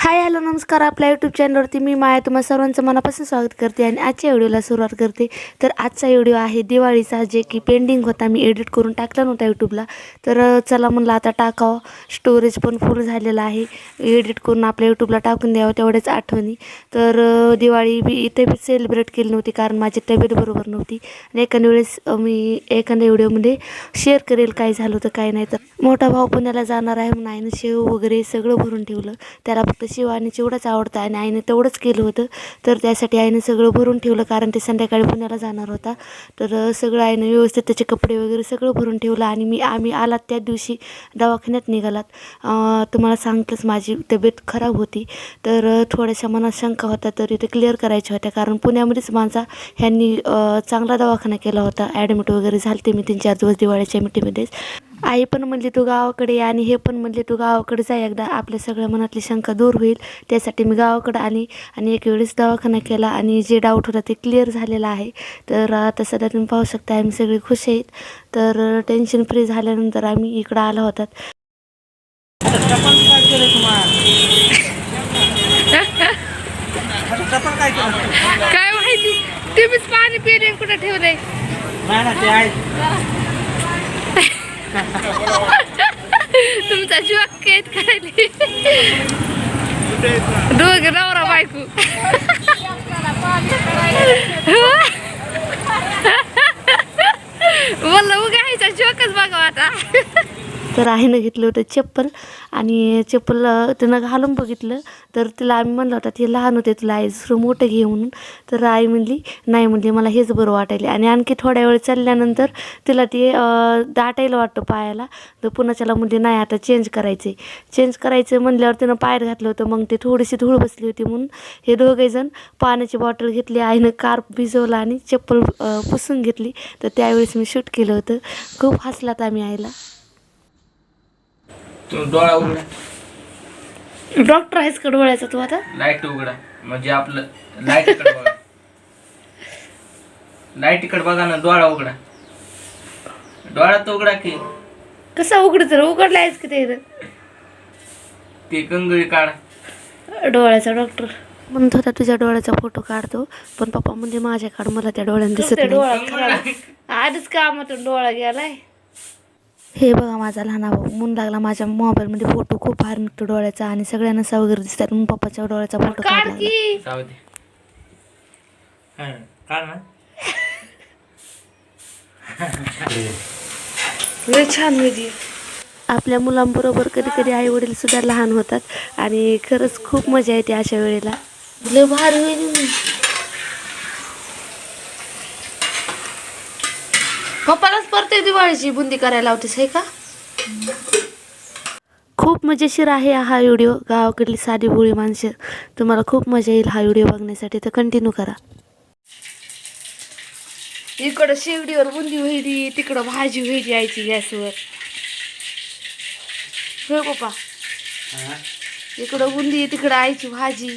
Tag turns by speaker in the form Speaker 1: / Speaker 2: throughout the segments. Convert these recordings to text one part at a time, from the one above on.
Speaker 1: Hi hello नमस्कार. आपल्या YouTube चॅनलवरती मी माया. तुम्हा सर्वांचं मनापासून स्वागत करते आणि आजच्या व्हिडिओला सुरुवात करते. तर आजचा व्हिडिओ आहे दिवाळीचा जे की पेंडिंग होता. मी एडिट करून टाकला नव्हता यूट्यूबला तर चला म्हणलं आता टाकावं. स्टोरेज पण फुल झालेला आहे. एडिट करून आपल्या यूट्यूबला टाकून द्यावं तेवढ्याच आठवणी. तर दिवाळी मी इथे बी सेलिब्रेट केली नव्हती कारण माझी तब्येत बरोबर नव्हती. आणि एखाद्या वेळेस मी एखाद्या व्हिडिओमध्ये शेअर करेल काय झालं होतं काय नाही. तर मोठा भाऊ पुण्याला जाणार आहे म्हणून आईनं शेव वगैरे सगळं भरून ठेवलं. त्याला फक्त शिव आणि चिवडाच आवडतं आणि आईने तेवढंच केलं होतं तर त्यासाठी आईनं सगळं भरून ठेवलं. कारण ते संध्याकाळी पुण्याला जाणार होता. तर सगळं आईनं व्यवस्थित त्याचे कपडे वगैरे सगळं भरून ठेवलं आणि मी आम्ही आलात त्या दिवशी दवाखान्यात निघालात. तुम्हाला सांगतच माझी तब्येत खराब होती. तर थोड्याशा मनात शंका होता तरी ते क्लिअर करायच्या होत्या. कारण पुण्यामध्येच माझा ह्यांनी चांगला दवाखाना केला होता. ॲडमिट वगैरे झालते मी तीन चार दिवस दिवाळीच्या मिटीमध्येच आई पण म्हणली तू गावाकडे आणि हे पण म्हणले तू गावाकडे जा एकदा. आपल्या सगळ्या मनातली शंका दूर होईल. त्यासाठी मी गावाकडे आली आणि एक वेळेस दवाखाना केला आणि जे डाऊट होता ते क्लिअर झालेला आहे. तर आता सध्या तुम्ही पाहू शकता आम्ही सगळे खुश आहेत. तर टेन्शन फ्री झाल्यानंतर आम्ही इकडं आलो होतात
Speaker 2: काय
Speaker 1: माहिती? तुम्हीच पाणी पिणे कुठं ठेवलंय?
Speaker 2: नाही ना ते आहे
Speaker 1: तुमचा जोक केत करायली दोघ नवरा बायको. म्हणलं उगायचा जोकच बघा आता. तर आईनं घेतलं होतं चप्पल आणि चप्पल त्यानं तिनं घालून बघितलं. तर तिला आम्ही म्हणलं होतं हे लहान होते तुला आई दुसरं मोठं घे म्हणून. तर आई म्हणली नाही म्हणली मला हेच बरं वाटायले. आणि आणखी थोड्या वेळ चालल्यानंतर तिला ते दाटायला वाटतं पायाला. तर पुन्हा त्याला म्हणजे नाही आता चेंज करायचे चेंज करायचं म्हणल्यावर तिनं पायात घातलं होतं. मग ते थोडीशी धूळ बसली होती म्हणून हे दोघेजण पाण्याची बॉटल घेतली आईनं कार भिजवला आणि चप्पल पुसून घेतली. तर त्यावेळेस मी शूट केलं होतं. खूप हसलात आम्ही आईला.
Speaker 3: तू डोळा उघडा.
Speaker 1: डॉक्टर आहेस का डोळ्याचा तू आता?
Speaker 3: लाइट उघडा. म्हणजे आपलं लाइट इकडे बघा. लाइट इकडे बघा ना डोळा उघडा. डोळा तर उघडा की.
Speaker 1: कसा उघडत उघडला आहेस की ते
Speaker 3: ते कंगळी काढ.
Speaker 1: डोळ्याचा डॉक्टर. म्हणत होता तुझ्या डोळ्याचा फोटो काढतो. पण पप्पा म्हणजे माझ्या काढ मला त्या डोळ्याने दिसत नाही. आधीच कामातून डोळा गेलाय. हे बघा माझा लहान भाऊ म्हणून लागला माझ्या मोबाईलमध्ये फोटो खूप भारी निघतो डोळ्याचा आणि सगळ्यांना सा वगैरे दिसतात. मग पप्पाच्या डोळ्याचा फोटो काढला
Speaker 3: जाऊ दे
Speaker 2: हा, काढ ना.
Speaker 1: लय छान होती आपल्या मुलांबरोबर कधी कधी आई वडील सुद्धा लहान होतात आणि खरंच खूप मजा येते अशा वेळेला. लय भारी होईल. पप्पालाच प्रत्येक दिवाळीची बुंदी करायला लावतेस हे का? खूप मजेशीर आहे हा व्हिडिओ. गावाकडली साधी भोळी माणसं. तुम्हाला खूप मजा येईल हा व्हिडिओ बघण्यासाठी तर कंटिन्यू करा. इकडं शेवडीवर बुंदी व्हायची तिकडं भाजी व्हायची यायची गॅसवर. होय पप्पा इकडं बुंदी तिकडं आईची भाजी.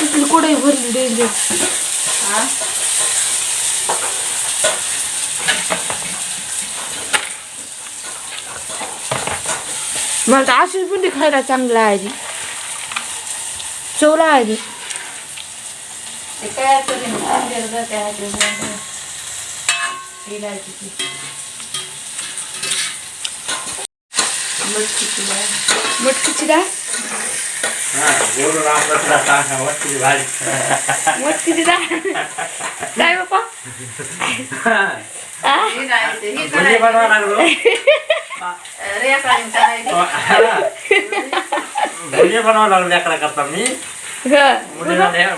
Speaker 1: तिथली कुठे भरली डेंजर. मला तर अशीच बुंदी खायला चांगलं आहे चवला आहे आधी मटकीची डाळ? डाळ. काय?
Speaker 2: भजी बनवा लागलो लेकरा करता मी.
Speaker 4: हा.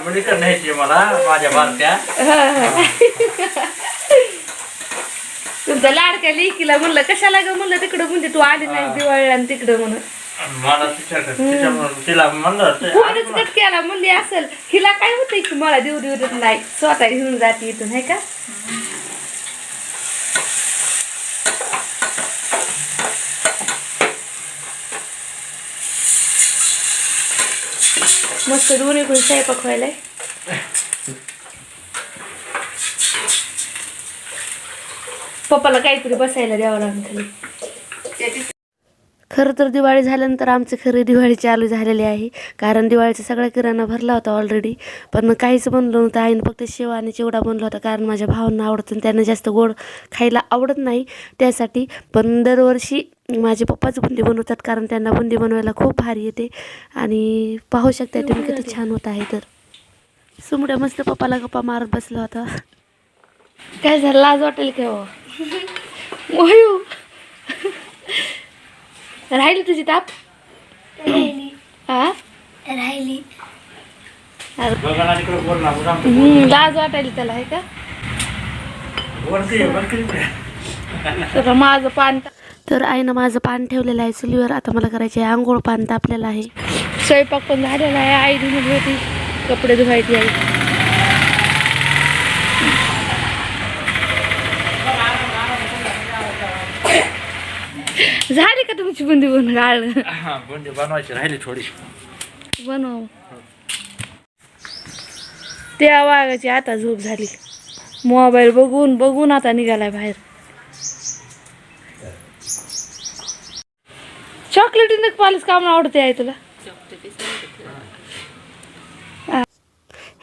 Speaker 2: मुलीकडे न्यायची मला माझ्या बारक्या.
Speaker 4: तुमचा लाडक्या लेकीला म्हणलं कशाला ग म्हणलं तिकडं म्हणजे तू आली नाही दिवाळीला आणि तिकडं म्हणून.
Speaker 2: मला तिच्याकडे तिच्या तिला म्हणलं ते-
Speaker 4: फोनच कट केला म्हणली असेल. हिला काय होतंय की मला देऊ देऊ देत नाही. स्वतः घेऊन जाते इथून है का? मस्त दोन्ही कोणी स्वयंपाक व्हायलाय पप्पाला काहीतरी बसायला द्यावं लागेल खाली. खरं तर दिवाळी झाल्यानंतर आमची खरी दिवाळी चालू झालेली आहे. कारण दिवाळीचा सगळा किराणा भरला होता ऑलरेडी पण काहीच बनलं नव्हतं. आईनं फक्त शेव आणि चिवडा बनला होता. कारण माझ्या भावांना आवडतं आणि त्यांना जास्त गोड खायला आवडत नाही. त्यासाठी पण दरवर्षी माझे पप्पाच बुंदी बनवतात. कारण त्यांना बुंदी बनवायला खूप भारी येते. आणि पाहू शकता तुम्ही किती छान होत आहे तर. सुमड्या मस्त पप्पाला गप्पा मारत बसला होता. काय झालं? लाज वाटेल हो? मोयू राहिली तुझी ताप?
Speaker 5: राहिली.
Speaker 4: हा
Speaker 5: राहिली.
Speaker 2: बघा तिकडे बोल ना उद्या
Speaker 4: हम्म, लाज वाटायली त्याला आहे का? माझं पान तर आईनं माझं पान ठेवलेलं आहे चुलीवर. आता मला करायचे आहे आंघोळ पान तापलेलं आहे. स्वयंपाक पण झालेला आहे आई धुणं होती कपडे धुवायची आहे झाली का तुमची बुंदी बनवून गाळ
Speaker 2: बुंदी बनवायची राहिली थोडी
Speaker 4: बनव. त्या वाघाची आता झोप झाली. मोबाईल बघून बघून आता निघालाय बाहेर. चॉकलेटी पालच काम आवडते आहे तुला.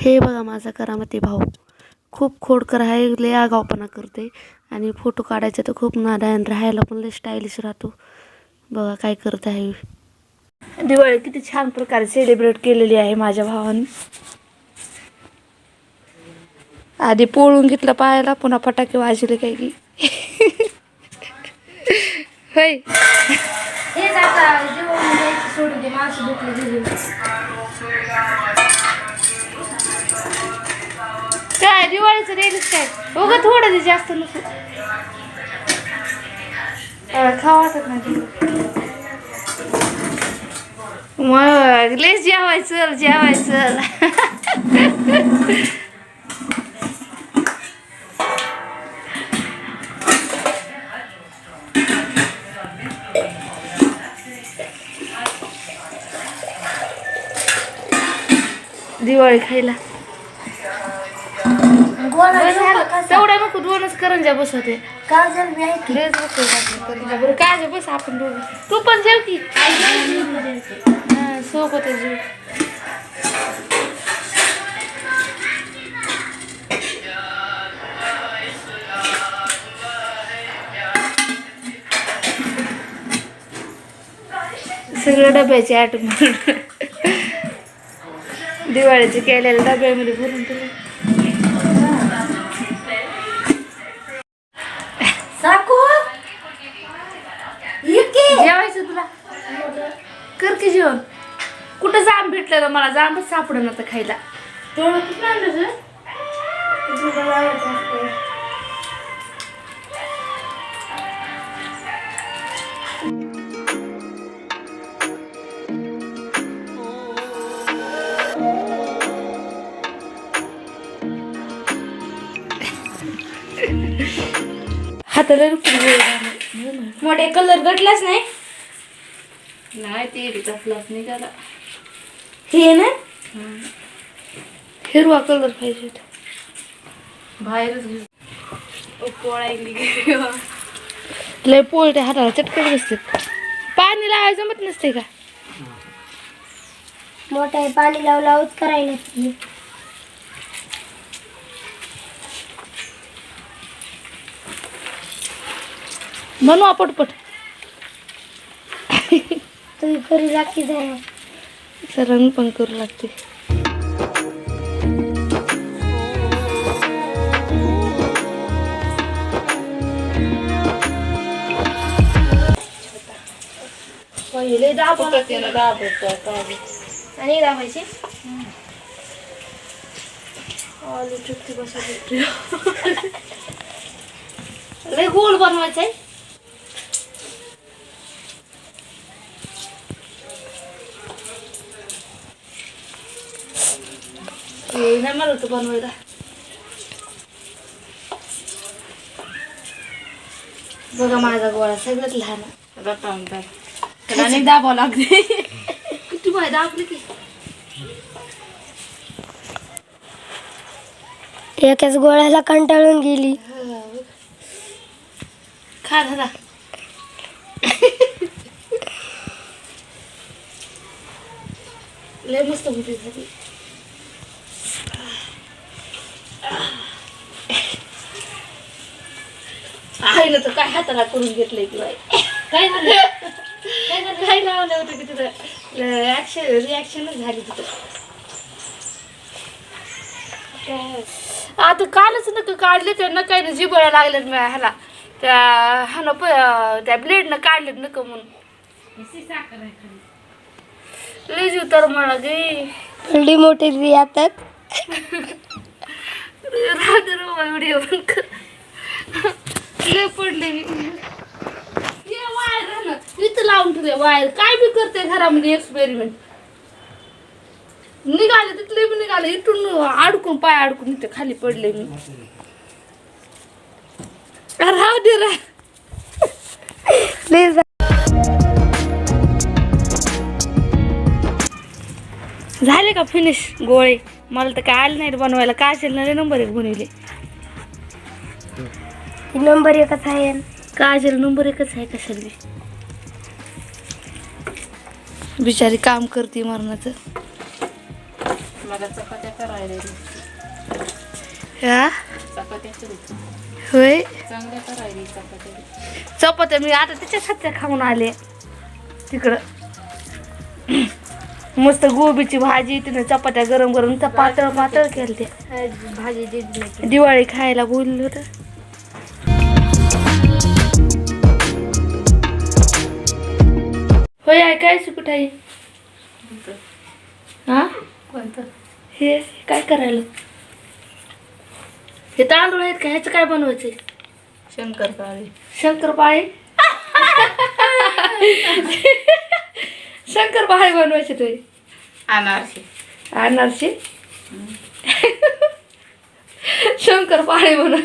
Speaker 4: हे बघा माझा करामती भाऊ. खूप खोडकर आहे लय आगावपणा करते आणि फोटो काढायचा तर खूप आणि राहायला पण लय स्टायलिश राहतो. बघा काय करत आहे. दिवाळी किती छान प्रकारे सेलिब्रेट केलेली आहे माझ्या भावाने. आधी पोळून घेतलं पायाला पुन्हा फटाके वाजले काय की. होय. काय दिवाळीचं रेलीच काय बघा थोडं जास्त नको. खावाच नाही मग लेच जेवायचं जेवायचं. दिवाळी खायला. तेवढ्या नको दोनच करंजा बसवते
Speaker 5: काजल बी आहे की
Speaker 4: लयच नको टाकलं करंजा बरं काय बस आपण दोघं. तू पण जेव की. हा, सोबत जेव. सगळं डब्याचे आठवण दिवाळीचे केलेल्या डब्यामध्ये भरून तुला की जेवण? कुठं जांब भेटलेलं मला? जांबच सापडं आता खायला. तेवढं कुठं आणलं तुझं हाताला
Speaker 5: मोठे कलर घटलाच नाही.
Speaker 4: नाही ते निघाला
Speaker 5: हे ना?
Speaker 4: हिरवा कलर पाहिजे.
Speaker 6: बाहेरच घेऊ
Speaker 4: लय पोळटे हाताला चटकन बसते पाणी लावायचं जमत नसते का?
Speaker 5: मोठे पाणी लावू लावूच करायला.
Speaker 4: बनवा पटपट.
Speaker 5: तुम्ही करू लागते जरा.
Speaker 4: सरांनी पण करू लागते.
Speaker 5: पहिले दाबून आणि दाबायचे?
Speaker 4: आलू चुटकी बसा लय गोल बनवायचं आहे हे नाही मला बनवायला बघा माझा गोळा सगळ्यात लहान.
Speaker 6: त्याला अनेक दाबावं लागते.
Speaker 4: किती आपली की.
Speaker 7: एकाच गोळ्याला कंटाळून गेली.
Speaker 4: खा दादा. लय मस्त होती झाली आहे ना तर काय हाताला करून घेतलंय की बाई? काय झालं? काय झालं? काय लावलं होतं की तिथं रिॲक्शन रिॲक्शनच झाली तिथं. काय? आता कालच नका काढले ते नका जिबळा लागलेत मी ह्याला. त्या ह्यानं प त्या ब्लेडनं काढलेत नका म्हणून. लय जीव तर मला गे.
Speaker 7: एवढी मोठी रियातक
Speaker 4: राहते रो व्हिडिओ पण कर पडले ये वायर राहणं इथं लावून ठेवले वायर. काय बी करते घरामध्ये एक्सपेरिमेंट निघाले तिथले बी निघाले. इथून अडकून पाय अडकून इथे खाली पडले मी. राहू दे रा
Speaker 7: प्लीज
Speaker 4: झाले का फिनिश गोळे? मला तर काय आले नाही बनवायला. काय असेल ना नंबर एक बनवले.
Speaker 7: नंबर एकच आहे.
Speaker 4: काजल नंबर एकच आहे कशाला बी. बिचारी काम करते मरणाचं.
Speaker 6: मला चपात्या करायला
Speaker 4: हा? होय?
Speaker 6: चपात्या.
Speaker 4: मी आता त्याच्या हातच्या खाऊन आले. तिकडं. मस्त गोबीची भाजी तिने चपात्या गरम गरम पातळ पातळ केलते
Speaker 5: भाजी
Speaker 4: दिवाळी खायला बोललं होतं होय आहे काय सुकट आहे? हा?
Speaker 6: कोणतं?
Speaker 4: हे काय करायला? हे तांदूळ आहेत का? ह्याचं काय बनवायचंय?
Speaker 6: शंकर काळे
Speaker 4: शंकरपाळे? शंकरपाळे बनवायचे ते.
Speaker 6: अनारसे.
Speaker 4: अनारसे? शंकरपाळे म्हणून.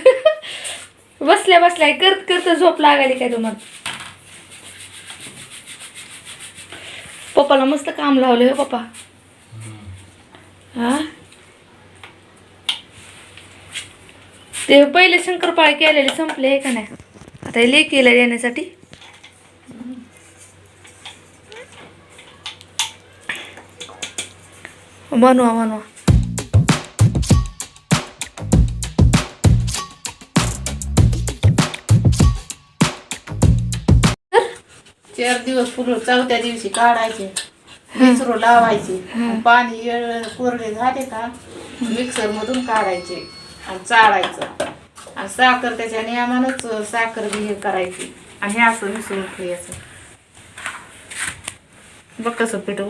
Speaker 4: बसल्या बसल्या करत करत झोप लागायली काय तुम्हाला? पप्पाला मस्त काम लावलं हो पप्पा. हा? ते पहिले शंकरपाळे केलेले संपले आहे का नाही? आता हे लेकीला येण्यासाठी बनवा बनवा.
Speaker 6: चार दिवस फुलं चौथ्या दिवशी काढायचे मिसरू लावायचे. पाणी कोरडे झाले का मिक्सर मधून काढायचे आणि चाळायचं. आणि साखर त्याच्या नियमानच साखर बी हे करायची आणि हे असं मिसळून ठेवायचं. बघ कसं पीठ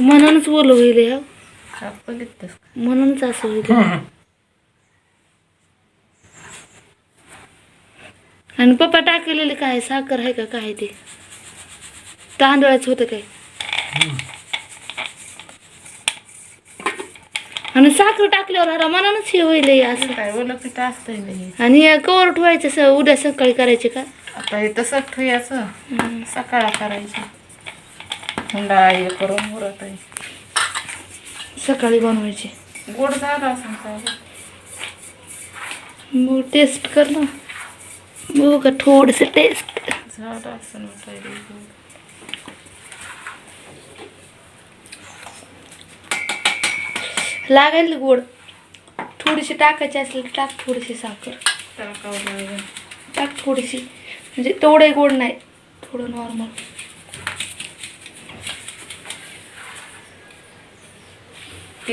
Speaker 4: म्हणूनच बोलू होईल ह्या म्हणूनच असं होईल. आणि पप्पा टाकलेले काय? साखर आहे का? काय ते? तांदळाचं होतं काय? आणि साखर टाकल्यावर अरे मनानच हे होईल हे असं.
Speaker 6: काय ओलं पीठ असतंय ना हे.
Speaker 4: आणि हे कवर ठेवायचं स- उद्या सकाळी करायचे का?
Speaker 6: आता हे तसंच ठेवायचं. सकाळ करायचं. हुंडा हे करून उरत आहे.
Speaker 4: सकाळी बनवायचे.
Speaker 6: गोड झाला असं काय
Speaker 4: मग टेस्ट कर ना. बघू का थोडंसं टेस्ट
Speaker 6: झालं असं
Speaker 4: लागेल गोड. थोडीशी टाकायची असेल तर टाक थोडीशी साखर.
Speaker 6: टाकावं लागेल?
Speaker 4: टाक थोडीशी. म्हणजे तेवढे गोड नाही. थोडं नॉर्मल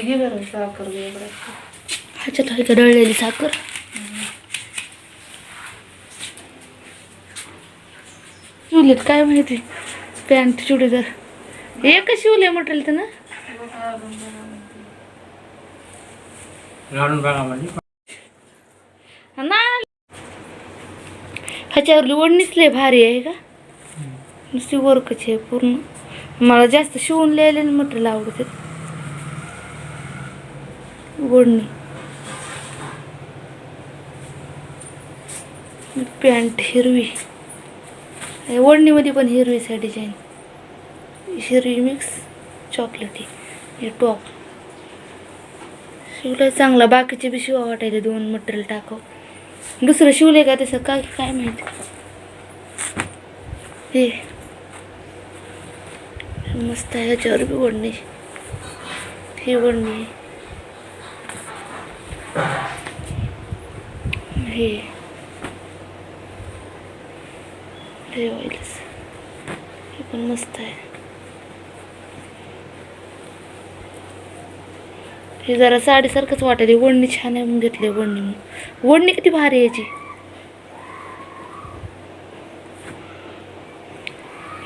Speaker 6: बरं साखर
Speaker 4: ह्याच्यात आहे का दळलेली साखर. शिवलेत काय माहिती? पॅन्ट चुडीदार. एकच शिवले म्हटलं तर ना
Speaker 2: घालून बघा म्हणजे.
Speaker 4: ना ह्याच्यावरली ओढणीच लय भारी आहे का? नुसती वर्कची आहे पूर्ण. मला जास्त शिवून लिहिलेले मटेरियल आवडते ओढणी. पॅन्ट हिरवी. हे ओढणीमध्ये पण हिरवी आहे डिझाईन हिरवी मिक्स चॉकलेटी हे टॉप शिवलं चांगला. बाकीचे बी शिवा वाटायचे. दोन मटेरियल टाकाव. दुसरं शिवले का तसं? काय काय माहिती? हे. मस्त आहे. ह्याच्यावर बी ओढणी. ही ओढणी हे हे ऑइलच हे पण मस्त आहे हे जरा साडीसारखंच वाटत ओढणी छान आहे म्हणून घेतली ओढणी म्हणून ओढणी किती भारी याची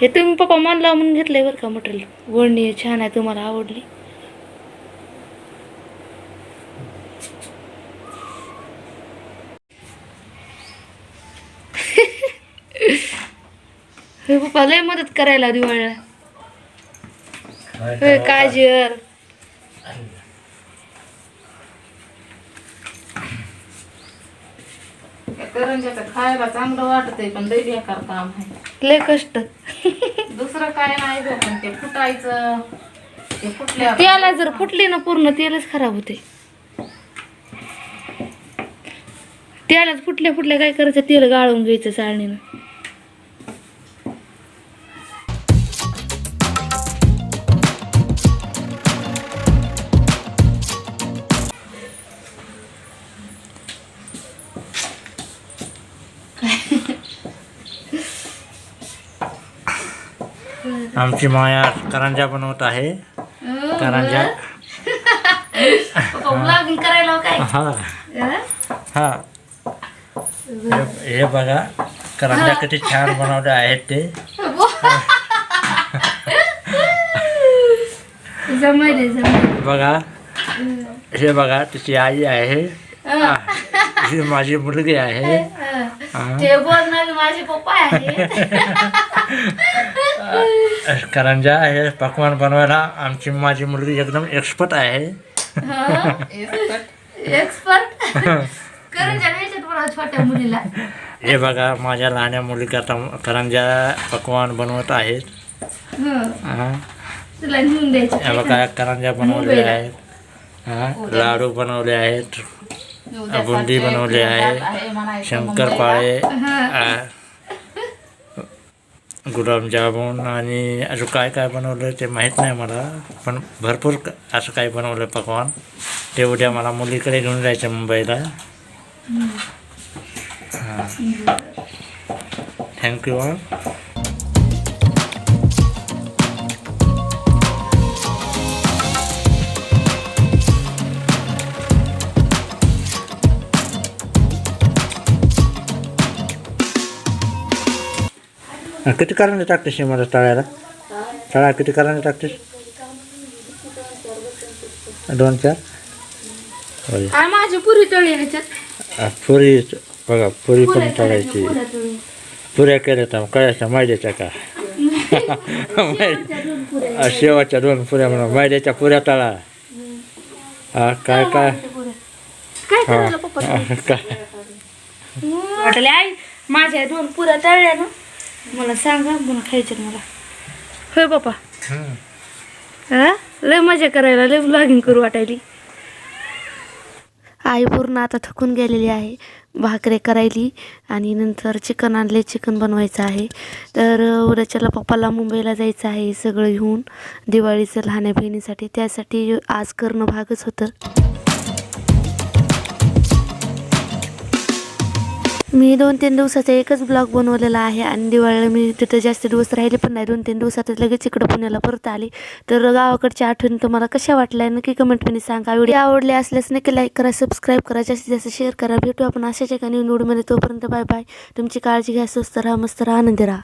Speaker 4: हे तुम्ही पप्पा मानला लावून म्हणून घेतलंय बरं का मटेरियल ओढणी छान आहे तुम्हाला आवडली हे पप्पा लय मदत करायला दिवाळीला. होय काजर
Speaker 6: करंजाचं खायला चांगलं वाटतंय पण लई बेकार काम आहे.
Speaker 4: लय कष्ट.
Speaker 6: दुसरं काय नाही गं, पण ते फुटायचं ते फुटल्या
Speaker 4: त्याला जर फुटली ना पूर्ण तेलच खराब होते त्यालाच फुटल्या फुटल्या काय करायचं? तेल गाळून घ्यायचं चाळणीनं.
Speaker 2: आमची माया करंजा बनवत आहे. करंजा. हा. हा हे. हे बघा करंजा किती छान बनवले आहेत ते. बघा हे बघा तिची आई आहे. हा, माझी मुलगी आहे.
Speaker 4: माझे पप्पा आहे
Speaker 2: करंजा हे पकवान बनवायला आमची माझी मुलगी एकदम एक्सपर्ट आहे.
Speaker 4: एक्सपर्ट करंजा द्यायच्यात मला छोट्या मुलीला.
Speaker 2: हे बघा माझ्या लहान मुलगी आता करंजा पकवान बनवत आहेत. हा.
Speaker 4: तुला नेऊन
Speaker 2: हे बघा करंजा बनवले आहेत. हा लाडू बनवले आहेत. बुंदी बनवली आहे. शंकरपाळे. आ, गुलाबजामुन आणि अजून काय काय बनवलं ते माहीत नाही मला पण भरपूर असं काही बनवलं पकवान. ते उद्या मला मुलीकडे घेऊन जायचं मुंबईला. हां. थँक्यू किती कारण टाकतेस हे मला तळ्याला? तळा किती कारण टाकतेस? दोन चार? होय.
Speaker 4: माझी पुरी तळी
Speaker 2: पुरी बघा पुरी पण तळायची पुऱ्या केल्या तर कळायच्या मैद्याच्या का? शेवटच्या दोन पुऱ्या. म्हणून मैद्याच्या पुऱ्या तळा. हा काय काय?
Speaker 4: काय माझ्या दोन पुऱ्या तळल्या ना. मला सांगा म्हणून खायचे मला. होय. हा लय मजा करायला लय ब्लॉगिंग करू वाटायली. आई पूर्ण आता थकून गेलेली आहे. भाकरे करायली आणि नंतर चिकन आणले चिकन बनवायचं आहे. तर उद्याच्याला पप्पाला मुंबईला जायचं आहे सगळं घेऊन. दिवाळीचं लहान्या बहिणीसाठी त्यासाठी आज करणं भागच होतं. मी दोन तीन दिवसाचा एकच ब्लॉग बनवलेला आहे आणि दिवाळीला मी तिथं जास्त दिवस राहिले पण नाही. दोन तीन दिवसातच लगेच इकडं पुण्याला परत आले. तर गावाकडच्या आठवणी तुम्हाला कशा वाटल्या नक्की कमेंटमध्ये सांगा. व्हिडिओ आवडले असल्यास नक्की लाईक करा सबस्क्राईब करा जास्तीत जास्त शेअर करा. भेटू आपण अशाच एका नवीन व्हिडिओमध्ये तोपर्यंत बाय बाय तुमची काळजी घ्या स्वस्त राहा मस्त राहा आनंदी राहा.